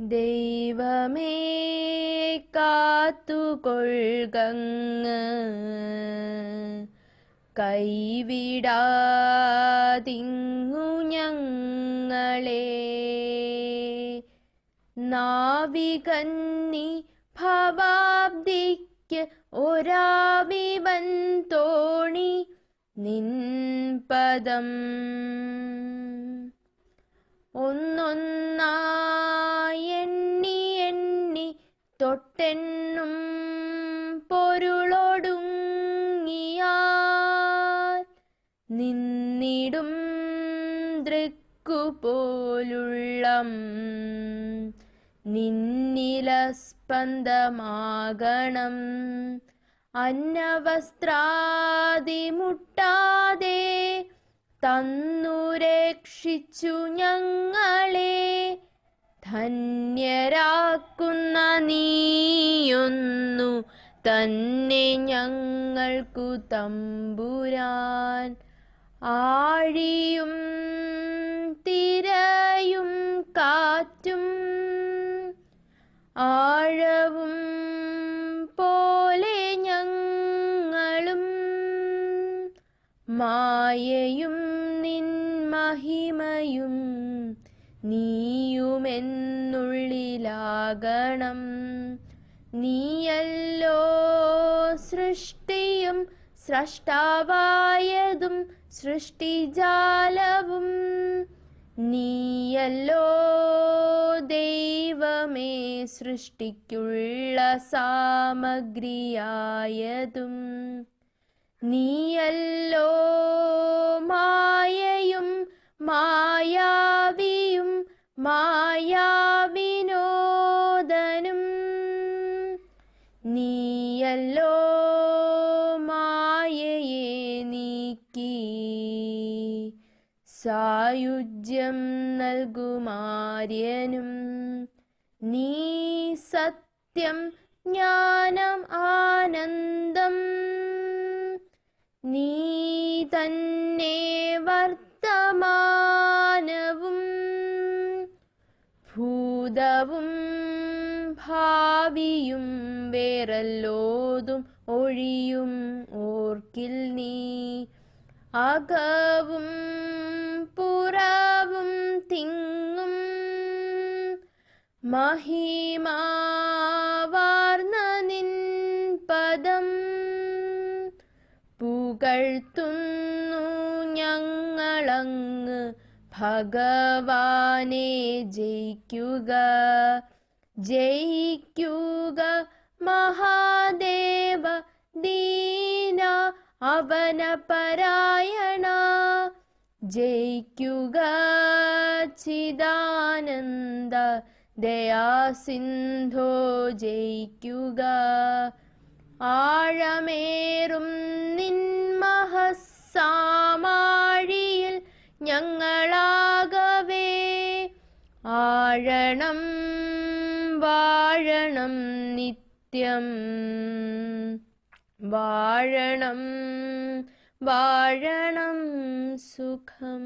ദൈവമേ കാത്തുകൊൾകങ്ങ്. കൈവിടാതിങ്ങു ഞങ്ങളെ. നാവികന്നി ഭവാബ്ദിക്ക് ഒരാവിവൻ തോണി നിൻ ദൃക്കുപോലുള്ളം നിന്നില സ്പന്ദമാകണം അന്നവസ്ത്രാതിമുട്ടാതെ തന്നു രക്ഷിച്ചു ഞങ്ങളെ. ധന്യരാക്കുന്ന നീയൊന്നു തന്നെ ഞങ്ങൾക്കു തമ്പുരാൻ. ആഴിയും തിരയും കാറ്റും ആഴവും പോലെ ഞങ്ങളും മായയും നിൻ മഹിമയും നീയുമെന്നുള്ളിലാകണം. നീയല്ലോ സൃഷ്ടിയും സൃഷ്ടാവായതും സൃഷ്ടിജാലവും നീയല്ലോ ദൈവമേ സൃഷ്ടിക്കുള്ള സാമഗ്രിയായതും. നീയല്ലോ മായയും മായാവിയും മായാവിനോദനും സായുജ്യം നൽകുമാര്യനും. നീ സത്യം ജ്ഞാനം ആനന്ദം. നീ തന്നെ വർത്തമാനവും. ഭൂതവും ഭാവിയും വേറല്ലോതും ഒഴിയും ഓർക്കിൽ നീ അകവും മഹിമാവാർന്ന നിൻ പദം പുകഴ്ത്തുന്നു ഞങ്ങളങ്ങ് ഭഗവാനെ ജയിക്കുക. ജയിക്കുക മഹാദേവ ദീന അവനപരായണ ജയിക്കുക ചിദാനന്ദ ദയാസിന്ധോ ജയിക്കുക. ആഴമേറും നിൻ മഹസാമാഴിയിൽ ഞങ്ങളാകവേ. ആഴണം വാഴണം നിത്യം. വാഴണം വാഴണം സുഖം.